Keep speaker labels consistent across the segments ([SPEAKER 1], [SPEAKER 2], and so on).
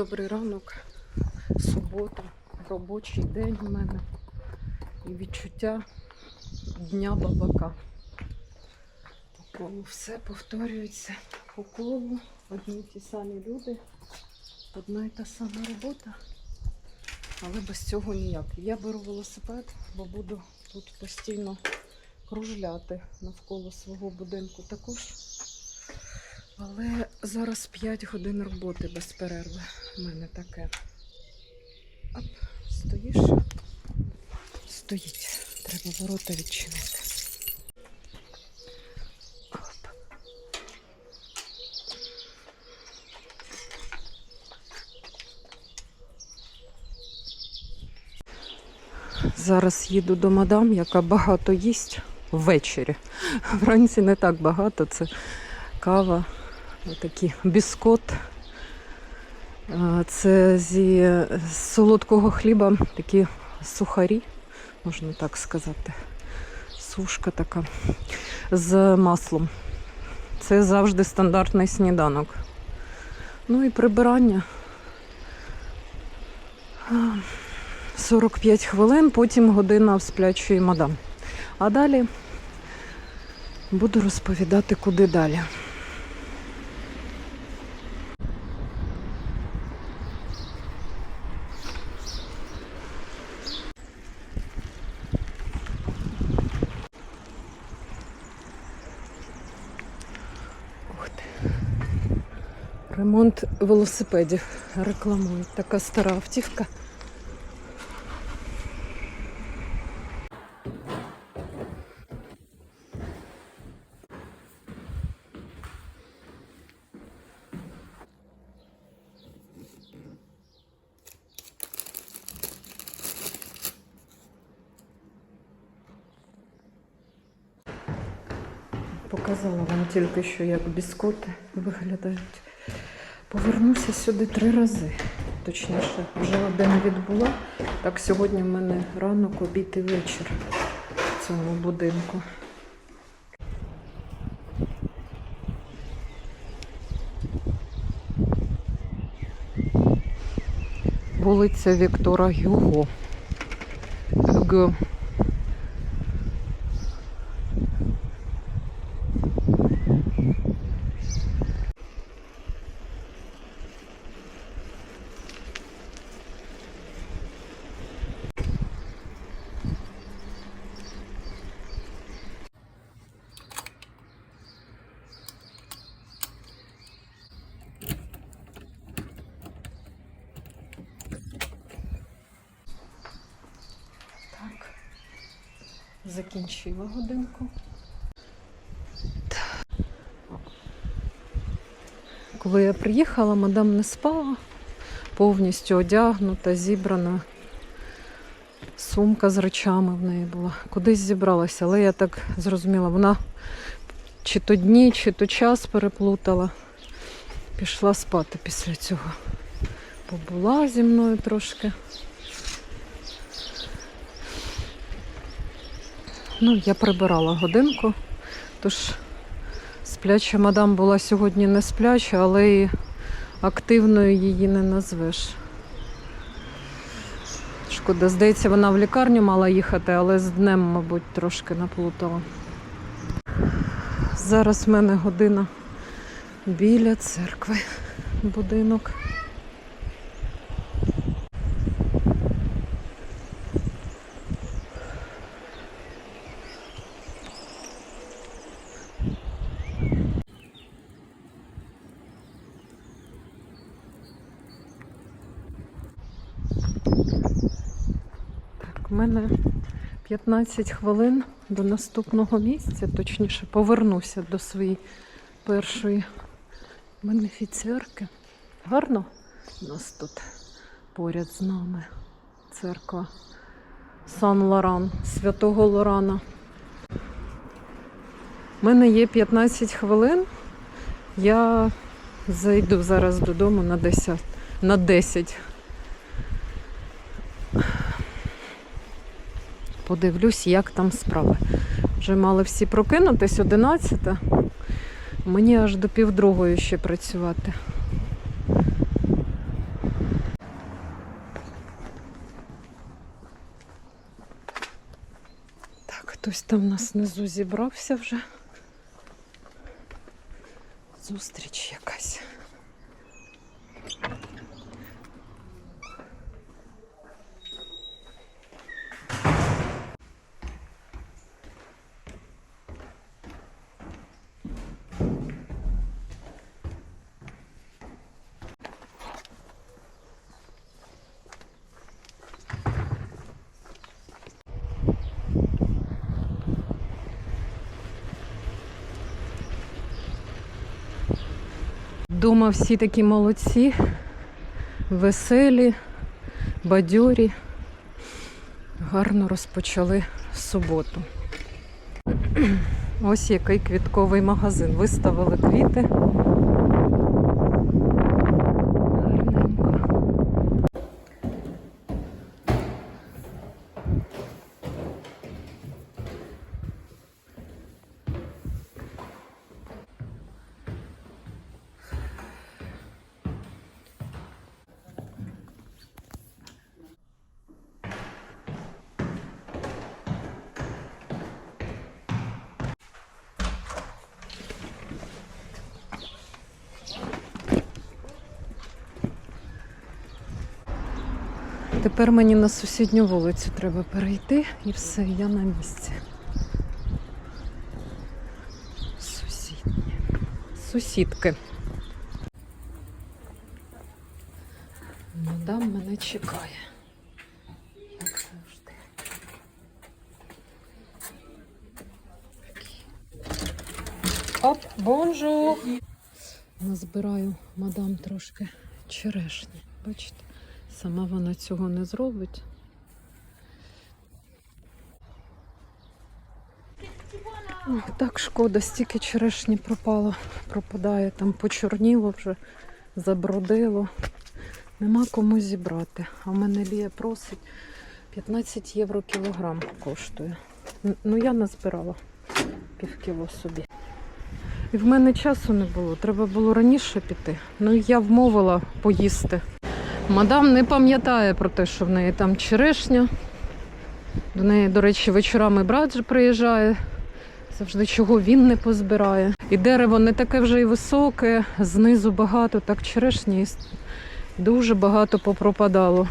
[SPEAKER 1] Добрий ранок. Субота, робочий день у мене і відчуття дня бабака. По колу все повторюється по колу. Одні й ті самі люди, одна й та сама робота. Але без цього ніяк. Я беру велосипед, бо буду тут постійно кружляти навколо свого будинку також. Але зараз 5 годин роботи без перерви. У мене таке. Оп, стоїш? Стоїть. Треба ворота відчинити. Оп. Зараз їду до мадам, яка багато їсть ввечері. Вранці не так багато. Це кава, такий біскот. Це зі солодкого хліба такі сухарі, можна так сказати. Сушка така з маслом. Це завжди стандартний сніданок. Ну і прибирання. 45 хвилин, потім година в сплячої мадам. А далі буду розповідати, куди далі. Ремонт велосипедів рекламують. Така стара автівка. Показала вам тільки що, як біскоти виглядають. Повернуся сюди три рази. Точніше, вже один відбула. Так сьогодні в мене ранок, обід і вечір в цьому будинку. Вулиця Віктора Гюго. Г. Закінчила годинку. Коли я приїхала, мадам не спала, повністю одягнута, зібрана. Сумка з речами в неї була. Кудись зібралася, але я так зрозуміла, вона чи то дні, чи то час переплутала. Пішла спати після цього. Побула зі мною трошки. Ну, я прибирала годинку, тож спляча мадам була сьогодні не спляча, але і активною її не назвеш. Шкода, здається, вона в лікарню мала їхати, але з днем, мабуть, трошки наплутала. Зараз в мене година біля церкви будинок. Мене 15 хвилин до наступного місця, точніше, повернуся до своєї першої бенефіціарки. Гарно у нас тут поряд з нами церква Сан Лоран, святого Лорана. У мене є 15 хвилин. Я зайду зараз додому на 10. На 10. подивлюсь, як там справи. Вже мали всі прокинутись 11. Мені аж до півдругої ще працювати. Так, хтось там у нас внизу зібрався вже. Зустріч якась. Дома всі такі молодці, веселі, бадьорі. Гарно розпочали суботу. Ось який квітковий магазин. Виставили квіти. Тепер мені на сусідню вулицю треба перейти і все, я на місці. Сусідні. Сусідки. Мадам мене чекає. Як завжди. Оп, бонжур! Назбираю мадам трошки черешні. Бачите? Сама вона цього не зробить. Ох, так шкода, стільки черешні пропало, пропадає, там почорніло вже, забродило. Нема кому зібрати. А в мене Лія просить 15 євро кілограм коштує. Ну я назбирала пів кіло собі. І в мене часу не було, треба було раніше піти. Ну я вмовила поїсти. Мадам не пам'ятає про те, що в неї там черешня. До неї, до речі, вечорами брат же приїжджає. Завжди чого він не позбирає. І дерево не таке вже й високе, знизу багато, так черешні дуже багато попропадало.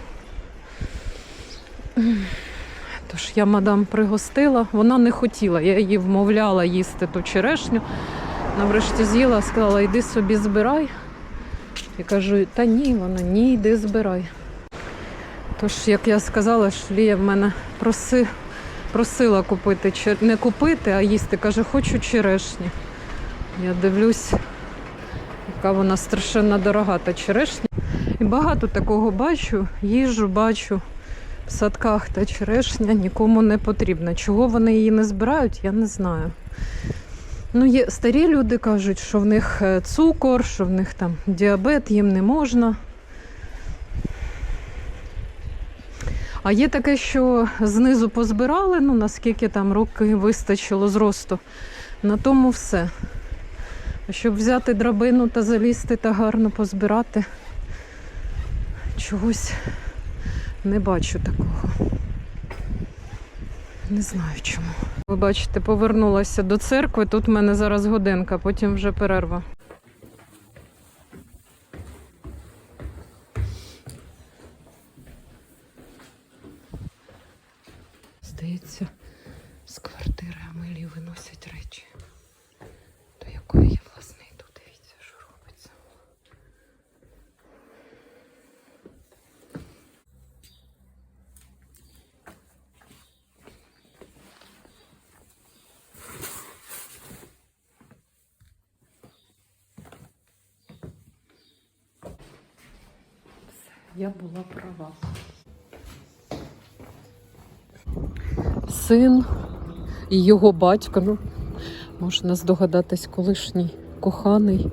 [SPEAKER 1] Тож я мадам пригостила, вона не хотіла, я її вмовляла їсти ту черешню. Вона врешті з'їла, сказала, йди собі збирай. Я кажу, та ні, вона ні, йди збирай. Тож, як я сказала, що Лія в мене проси, просила купити, не купити, а їсти. Каже, хочу черешні. Я дивлюсь, яка вона страшенно дорога та черешня. І багато такого бачу, їжу бачу в садках та черешня нікому не потрібна. Чого вони її не збирають, я не знаю. Ну, є старі люди кажуть, що в них е, цукор, що в них там діабет, їм не можна. А є таке, що знизу позбирали, ну наскільки там руки вистачило зросту. На тому все. А щоб взяти драбину та залізти та гарно позбирати, чогось не бачу такого. Не знаю чому. Ви бачите, повернулася до церкви. Тут в мене зараз годинка, потім вже перерва. Здається, з квартири Амелії виносять речі. До якої я власне йду. Дивіться, що робиться. Я права. Син і його батько, ну, можна здогадатись, колишній коханий,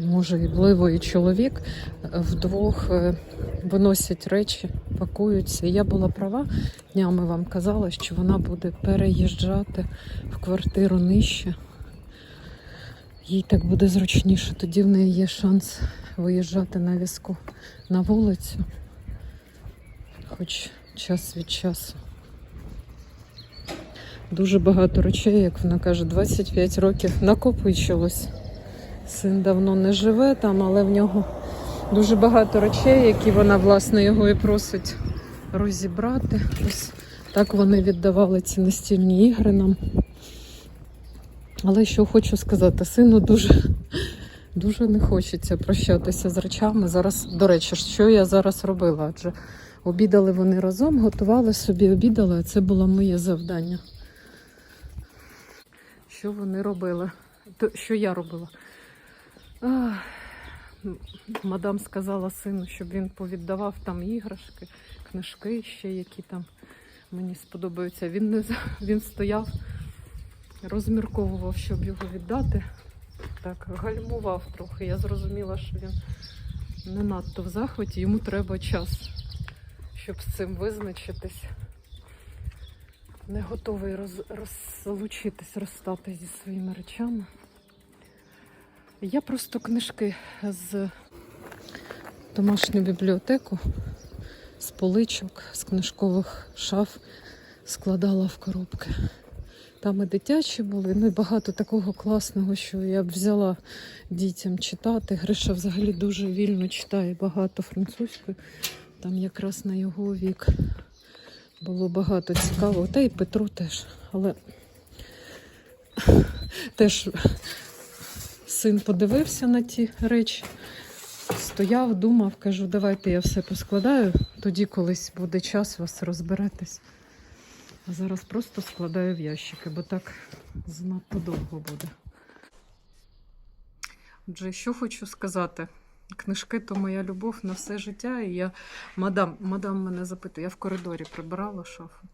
[SPEAKER 1] може, і чоловік, вдвох е, виносять речі, пакуються. Я була права, днями вам казала, що вона буде переїжджати в квартиру нижче. Їй так буде зручніше, тоді в неї є шанс виїжджати на візку на вулицю, хоч час від часу. дуже багато речей, як вона каже, 25 років накопичилось. Син давно не живе там, але в нього дуже багато речей, які вона, власне, його і просить розібрати. Ось так вони віддавали ці настільні ігри нам. Але що хочу сказати, сину дуже, дуже не хочеться прощатися з речами. Зараз, до речі, що я зараз робила? Адже обідали вони разом, готували собі, обідали, а це було моє завдання. Що вони робили? То- Що я робила? Ах, мадам сказала сину, щоб він повіддавав там іграшки, книжки ще, які там мені сподобаються. Він не він стояв, розмірковував, щоб його віддати. Так, гальмував трохи. Я зрозуміла, що він не надто в захваті, йому треба час, щоб з цим визначитись. Не готовий роз, розлучитись, розстатись зі своїми речами. Я просто книжки з домашню бібліотеку, з поличок, з книжкових шаф складала в коробки. Там і дитячі були, ну і багато такого класного, що я б взяла дітям читати. Гриша взагалі дуже вільно читає багато французької. Там якраз на його вік було багато цікавого. Та і Петру теж. Але теж син подивився на ті речі, стояв, думав, кажу, давайте я все поскладаю, тоді колись буде час вас розберетесь. А зараз просто складаю в ящики, бо так занадто довго буде. Отже, що хочу сказати. Книжки то моя любов на все життя. І я мадам, мадам мене запитує, я в коридорі прибирала шафу.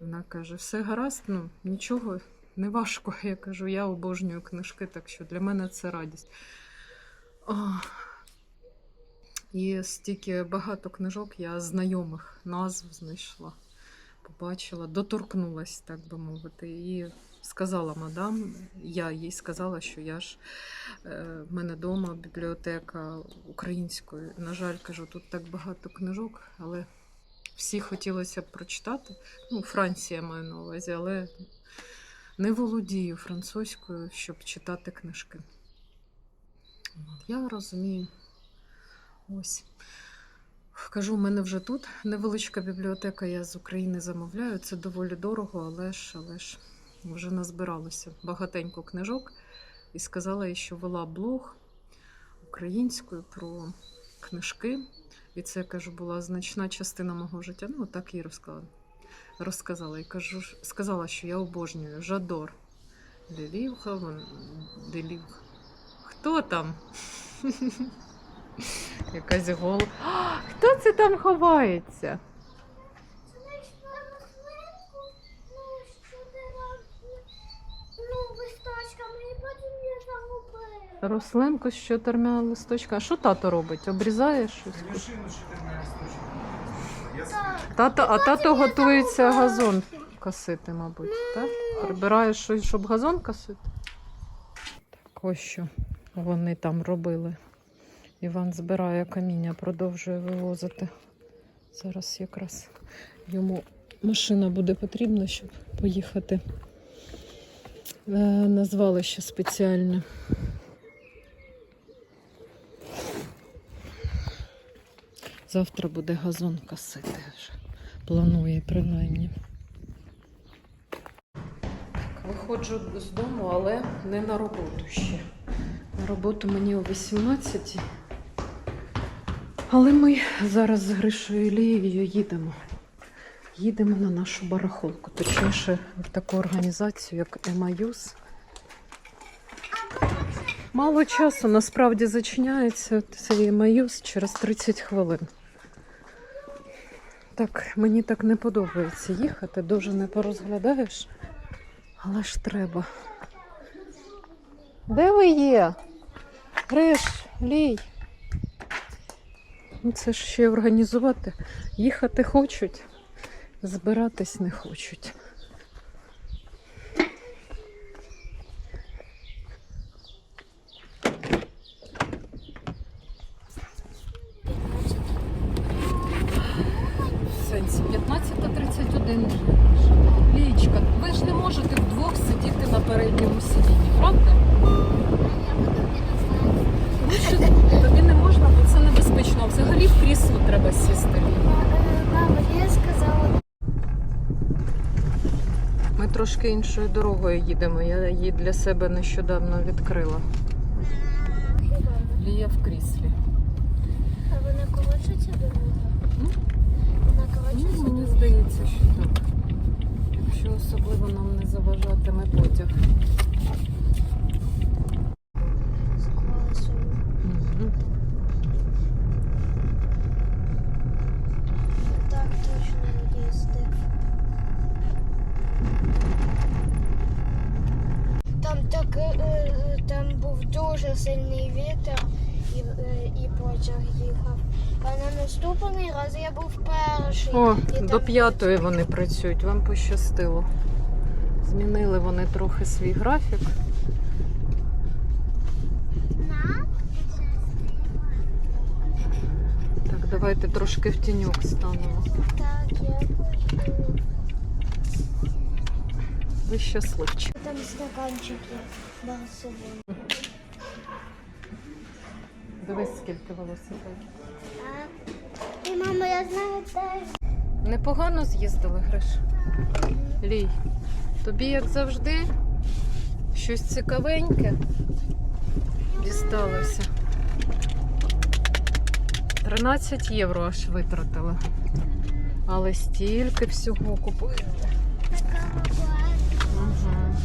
[SPEAKER 1] Вона каже: все гаразд, ну нічого не важко. Я кажу, я обожнюю книжки, так що для мене це радість. І стільки багато книжок я знайомих назв знайшла, побачила, доторкнулась, так би мовити. І сказала мадам, я їй сказала, що я ж е, в мене вдома бібліотека української. На жаль, кажу, тут так багато книжок, але всі хотілося б прочитати. Ну, Франція маю на увазі, але не володію французькою, щоб читати книжки. Я розумію. Ось. Кажу, у мене вже тут невеличка бібліотека, я з України замовляю. Це доволі дорого, але ж, але ж вже назбиралося багатенько книжок і сказала що вела блог українською про книжки. І це, кажу, була значна частина мого життя. Ну, так їй розказала. Розказала і кажу, сказала, що я обожнюю Жадор. Делівха, вон, Делівха. Хто там? Якась гол. Хто це там ховається?
[SPEAKER 2] Ну, листочками, і потім я загубила.
[SPEAKER 1] Рослинку з чотирма листочками. А що тато робить? Обрізає щось?
[SPEAKER 3] Машину з чотирма листочками.
[SPEAKER 1] Тато, а тато готується газон косити, мабуть, так? Прибирає щось, щоб газон косити. Так, ось що вони там робили. Іван збирає каміння, продовжує вивозити. Зараз якраз йому машина буде потрібна, щоб поїхати е, на звалище спеціальне. Завтра буде газон косити. Планує принаймні. Виходжу з дому, але не на роботу ще. На роботу мені о 18. Але ми зараз з Гришою Ілією їдемо. Їдемо на нашу барахолку, точніше в таку організацію, як Емаюз. Мало часу насправді зачиняється цей Емаюз через 30 хвилин. Так, мені так не подобається їхати, дуже не порозглядаєш, але ж треба. Де ви є? Гриш, лій. Ну це ж ще організувати. Їхати хочуть, збиратись не хочуть. В сенсі 15.31. Лічка, ви ж не можете. передньому сидінні, правда?
[SPEAKER 2] Я буду підозрювати.
[SPEAKER 1] Тому що тобі не можна, бо це небезпечно. А Взагалі в крісло треба сісти.
[SPEAKER 2] Мама, я сказала,
[SPEAKER 1] Ми трошки іншою дорогою їдемо. Я її для себе нещодавно відкрила. Лія в кріслі.
[SPEAKER 2] а вона колочиться до дорога?
[SPEAKER 1] Ну,
[SPEAKER 2] Вона коротше
[SPEAKER 1] Ну, мені здається, що так. Якщо особливо нам не заважатиме потяг.
[SPEAKER 2] З класу.
[SPEAKER 1] Мгм.
[SPEAKER 2] Так точно їздив. Там так е, е, там був дуже сильний вітер і, е, і потяг їхав. А на наступний я був перший.
[SPEAKER 1] О,
[SPEAKER 2] і
[SPEAKER 1] до
[SPEAKER 2] там-
[SPEAKER 1] п'ятої вони працюють, вам пощастило. Змінили вони трохи свій графік. Так, давайте трошки в тіньок станемо.
[SPEAKER 2] Так, я хочу.
[SPEAKER 1] Ви щасливчик.
[SPEAKER 2] Там стаканчики Барселони.
[SPEAKER 1] Дивись, скільки велосипедів.
[SPEAKER 2] Мама, я знаю теж.
[SPEAKER 1] Непогано з'їздили, Гриш. Лій, тобі, як завжди, щось цікавеньке дісталося. 13 євро аж витратили. Але стільки всього купили.
[SPEAKER 2] Така була.
[SPEAKER 1] Ага.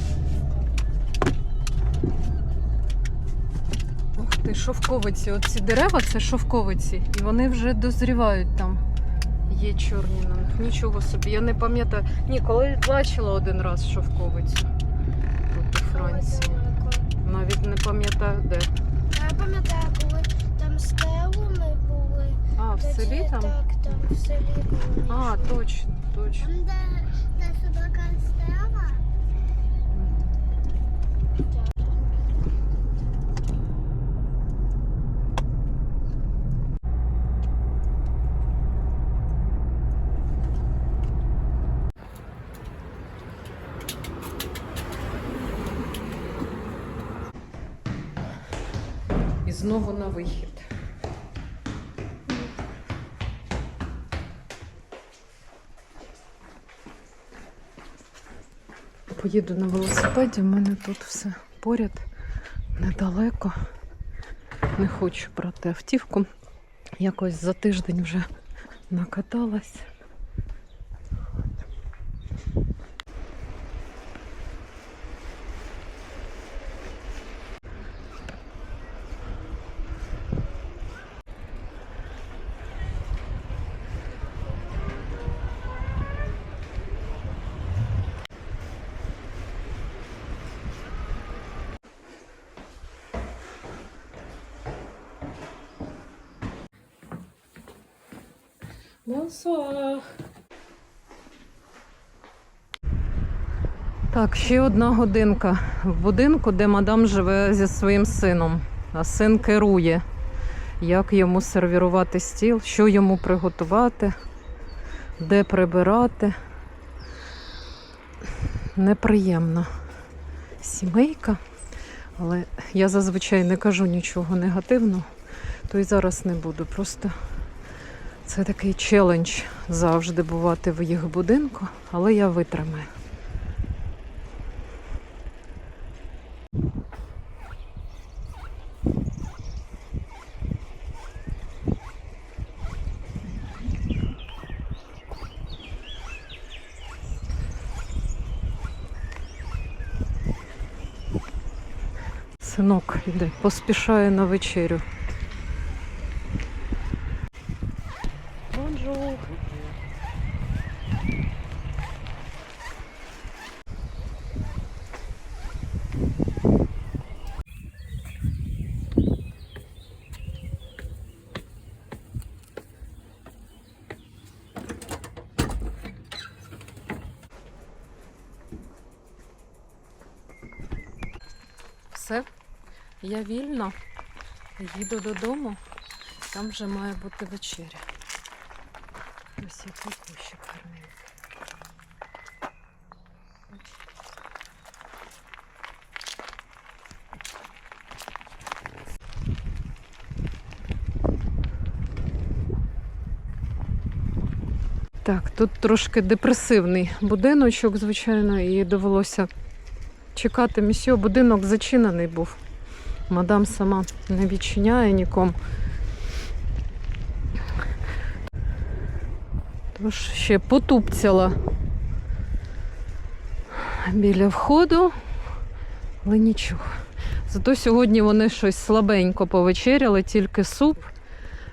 [SPEAKER 1] Ух ти, шовковиці. Оці дерева це шовковиці. І вони вже дозрівають там. Є чорні на них. Нічого собі. Я не пам'ятаю. Ні, коли бачила один раз шовковицю. Тут у Франції. Навіть не пам'ятаю де.
[SPEAKER 2] Я пам'ятаю, коли там стелу ми були.
[SPEAKER 1] А, в селі там?
[SPEAKER 2] Так, там в селі були.
[SPEAKER 1] А, точно, точно.
[SPEAKER 2] Там, де, де собака стела.
[SPEAKER 1] І знову на вихід. Поїду на велосипеді, в мене тут все поряд, недалеко. Не хочу брати автівку. Якось за тиждень вже накаталась. Bonsoir. Так, ще одна годинка в будинку, де мадам живе зі своїм сином. А син керує, як йому сервірувати стіл, що йому приготувати, де прибирати. Неприємна сімейка, але я зазвичай не кажу нічого негативного, то й зараз не буду. Просто це такий челендж завжди бувати в їх будинку, але я витримаю. Синок іде, поспішає на вечерю. Я вільно їду додому, там вже має бути вечеря. Ось який кущик гарний. Так, тут трошки депресивний будиночок, звичайно, і довелося чекати. Місьо будинок зачинений був. Мадам сама не відчиняє нікому. Тож ще потупцяла біля входу, але нічого. Зато сьогодні вони щось слабенько повечеряли, тільки суп.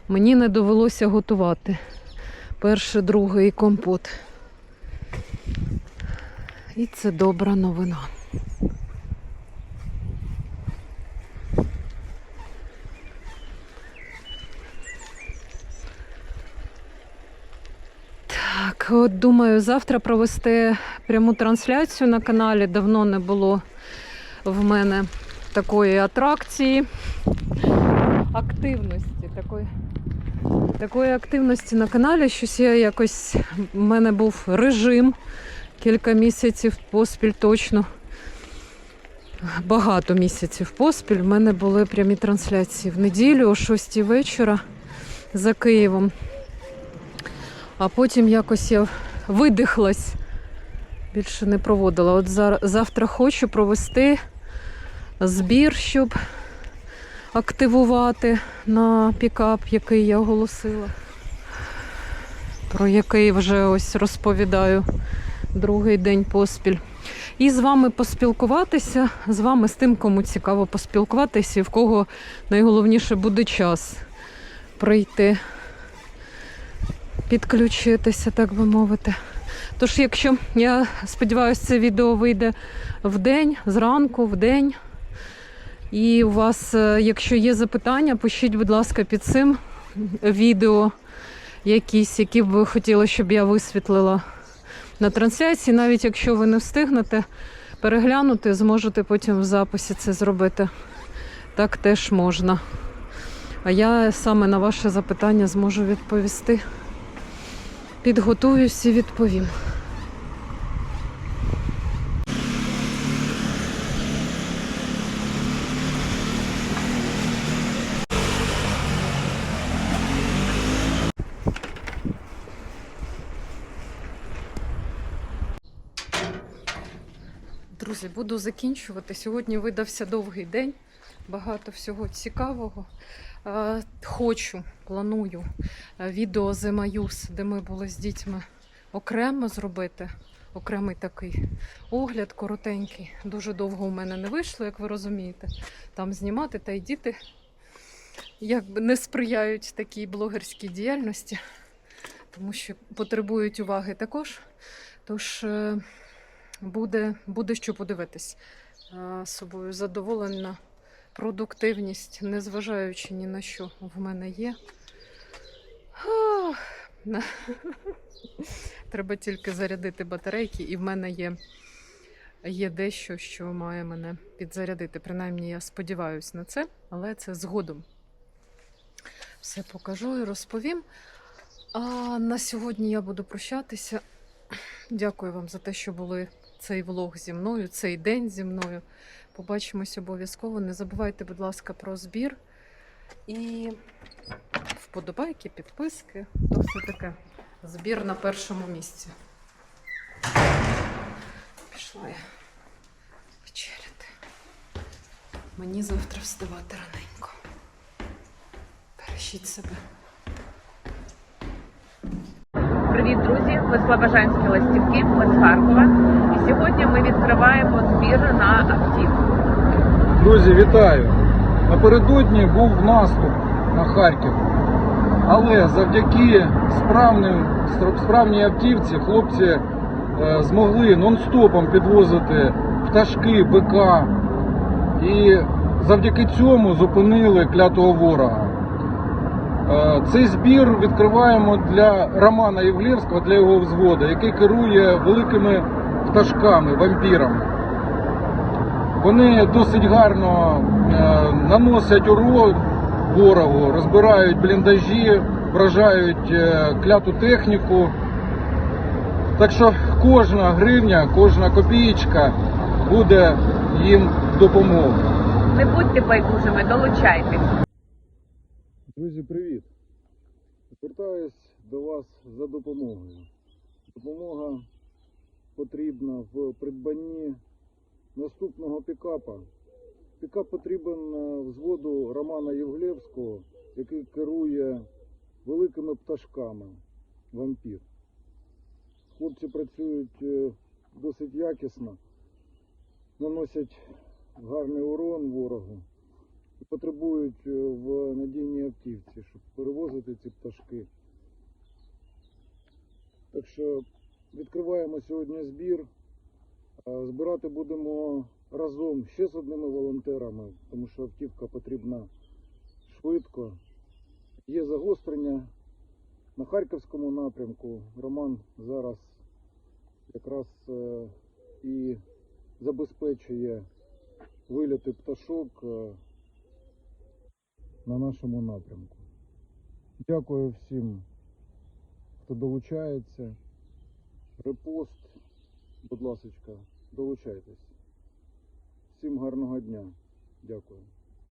[SPEAKER 1] Мені не довелося готувати. Перший, другий компот. І це добра новина. От думаю, завтра провести пряму трансляцію на каналі. Давно не було в мене такої атракції, активності. Такої, такої активності на каналі. Щось я якось. в мене був режим кілька місяців поспіль точно. Багато місяців поспіль. В мене були прямі трансляції в неділю о 6 вечора за Києвом. А потім якось я видихлась, більше не проводила. От завтра хочу провести збір, щоб активувати на пікап, який я оголосила. Про який вже ось розповідаю другий день поспіль. І з вами поспілкуватися, з вами, з тим, кому цікаво поспілкуватися, і в кого найголовніше буде час прийти підключитися, так би мовити. Тож, якщо я сподіваюся, це відео вийде в день, зранку, в день. І у вас, е, якщо є запитання, пишіть, будь ласка, під цим відео якісь, які б ви хотіли, щоб я висвітлила на трансляції. Навіть якщо ви не встигнете переглянути, зможете потім в записі це зробити. Так теж можна. А я саме на ваше запитання зможу відповісти. Підготуюсь і відповім. Друзі, буду закінчувати. Сьогодні видався довгий день, багато всього цікавого. Е, Хочу, планую е, відео з Емаюс, де ми були з дітьми окремо зробити. Окремий такий огляд коротенький. Дуже довго у мене не вийшло, як ви розумієте. Там знімати та й діти якби не сприяють такій блогерській діяльності, тому що потребують уваги також. Тож е, буде, буде що подивитись. Собою задоволена продуктивність, незважаючи ні на що в мене є. Треба тільки зарядити батарейки, і в мене є, є дещо, що має мене підзарядити. Принаймні, я сподіваюся на це, але це згодом. Все покажу і розповім. А на сьогодні я буду прощатися. Дякую вам за те, що були цей влог зі мною, цей день зі мною. Побачимось обов'язково. Не забувайте, будь ласка, про збір і вподобайки, підписки. То все таке. Збір на першому місці. Пішла я вечеряти. Мені завтра вставати раненько. Бережіть себе.
[SPEAKER 4] Привіт, друзі! Ми з Слобожанські ластівки, ми з Харкова. І сьогодні ми відкриваємо збір на автівку.
[SPEAKER 5] Друзі, вітаю! Напередодні був наступ на Харків. Але завдяки справним, справній автівці хлопці е, змогли нон-стопом підвозити пташки, бика. І завдяки цьому зупинили клятого ворога. Е, Цей збір відкриваємо для Романа Євлєвського, для його взводу, який керує великими пташками, вампірами. Вони досить гарно е, наносять урон ворогу, розбирають бліндажі, вражають е, кляту техніку. Так що кожна гривня, кожна копієчка буде їм в допомогу.
[SPEAKER 4] Не будьте байдужими, долучайтесь.
[SPEAKER 5] Друзі, привіт! Звертаюсь до вас за допомогою.
[SPEAKER 6] Допомога потрібна в придбанні наступного пікапа. Пікап потрібен е, взводу Романа Євглевського, який керує великими пташками вампір. Хлопці працюють е, досить якісно, наносять гарний урон ворогу і потребують е, в надійній автівці, щоб перевозити ці пташки. Так що відкриваємо сьогодні збір. Збирати будемо разом ще з одними волонтерами, тому що автівка потрібна швидко. Є загострення на Харківському напрямку. Роман зараз якраз е, і забезпечує виліти пташок е, на нашому напрямку. Дякую всім, хто долучається. Репост, будь ласка, долучайтесь. Всім гарного дня. Дякую.